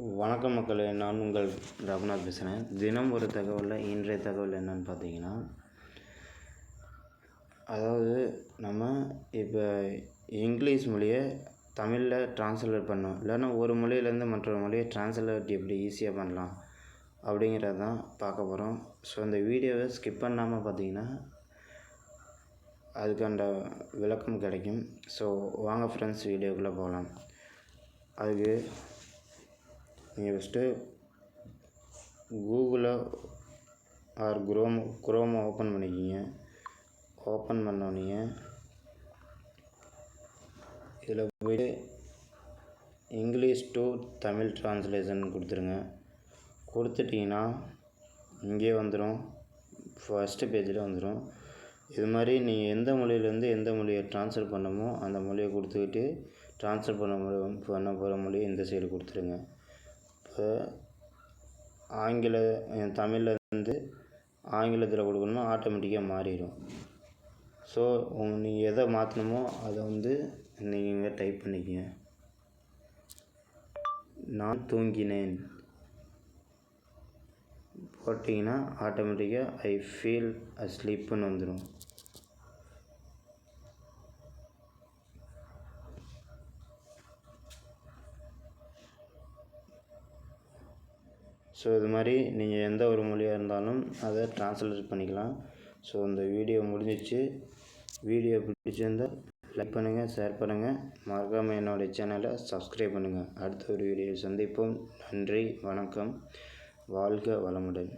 வணக்கம் மக்களே நான் உங்கள் ரகுநாத் பேசுகிறேன் தினம் ஒரு தகவலில் இன்றைய தகவல் என்னன்னு பார்த்தீங்கன்னா அதாவது நம்ம இப்போ இங்கிலீஷ் மொழியை தமிழில் ட்ரான்ஸ்லேட் பண்ணோம் இல்லைன்னா ஒரு மொழியிலேருந்து மற்றொரு மொழியை ட்ரான்ஸ்லேட் எப்படி ஈஸியாக பண்ணலாம் அப்படிங்கிறது தான் பார்க்க போகிறோம் ஸோ இந்த வீடியோவை ஸ்கிப் பண்ணாமல் பார்த்தீங்கன்னா அதுக்கான விளக்கம் கிடைக்கும். ஸோ வாங்க ஃப்ரெண்ட்ஸ் வீடியோக்குள்ளே போகலாம். அதுக்கு நீங்கள் ஃபஸ்ட்டு கூகுளோ ஆர் குரோம் குரோமை ஓப்பன் பண்ணிக்கிங்க. ஓப்பன் பண்ணோன்னீங்க. இதில் போய்ட்டு இங்கிலீஷ் டு தமிழ் ட்ரான்ஸ்லேஷன் கொடுத்துருங்க. கொடுத்துட்டிங்கன்னா இங்கே வந்துடும் ஃபஸ்ட்டு பேஜில் வந்துடும் இது மாதிரி நீங்கள் எந்த மொழியிலேருந்து எந்த மொழியை ட்ரான்ஸ்ஃபர் பண்ணமோ அந்த மொழியை கொடுத்துக்கிட்டு ட்ரான்ஸ்ஃபர் பண்ண மொழி பண்ண போகிற மொழியை இந்த சைடு கொடுத்துருங்க. இப்போ ஆங்கில தமிழ்லேருந்து ஆங்கிலத்தில் கொடுக்கணும்னா ஆட்டோமேட்டிக்காக மாறிடும் ஸோ உங்கள் நீங்கள் எதை மாற்றணுமோ அதை வந்து நீங்கள் டைப் பண்ணிக்கங்க. நான் தூங்கினேன். போட்டிங்கன்னா ஆட்டோமேட்டிக்காக ஐ ஃபீல் அஸ்லீப்புன்னு வந்துடும் ஸோ இது மாதிரி நீங்கள் எந்த ஒரு மொழியாக இருந்தாலும் அதை ட்ரான்ஸ்லேட் பண்ணிக்கலாம். ஸோ இந்த வீடியோ முடிஞ்சிச்சு. வீடியோ பிடிச்சிருந்தால் லைக் பண்ணுங்கள் ஷேர் பண்ணுங்கள் மறக்காமல் என்னுடைய சேனலை சப்ஸ்கிரைப் பண்ணுங்கள் அடுத்த ஒரு வீடியோ சந்திப்போம். நன்றி வணக்கம். வாழ்க வளமுடன்.